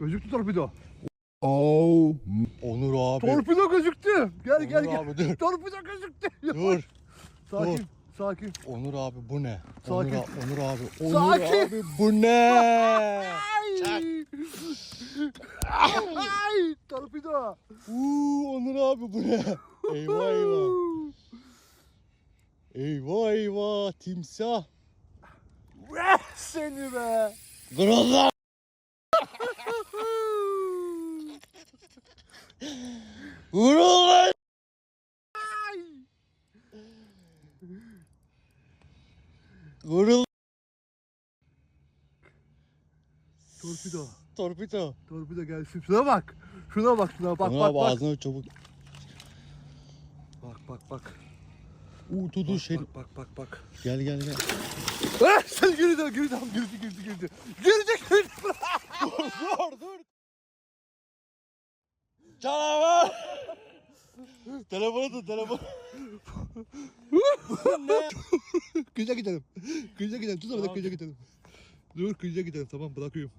Gözüktü torpido. Oh. Onur abi. Torpido gözüktü. Gel Onur gel gel. abi dur. Torpido gözüktü. Dur. Sakin. dur. Sakin. Onur abi bu ne? Sakin. Onur, Onur abi. Onur Sakin. abi bu ne? Ay. Ay. Torpido. Uuu Onur abi bu ne? Eyvah eyvah. Eyvah eyvah timsah. Seni be. Groza. Vurun lan. Vurun. Torpido. Torpido. Torpido gelsin. Şuna bak. Şuna bak şuna bak Onur bak bak. ağzına çabuk. Bak bak bak. Uuu dur dur Bak, şey. bak bak bak bak. Gel gel gel. Ah, sen geri dön geri dön. Girdi girdi girdi. Girdi girdi. dur dur. Canavar. telefonu tut telefon. ne? Kıyıca gidelim. Kıyıca gidelim. Tut orada kıyıca gidelim. Dur kıyıca gidelim tamam bırakıyorum.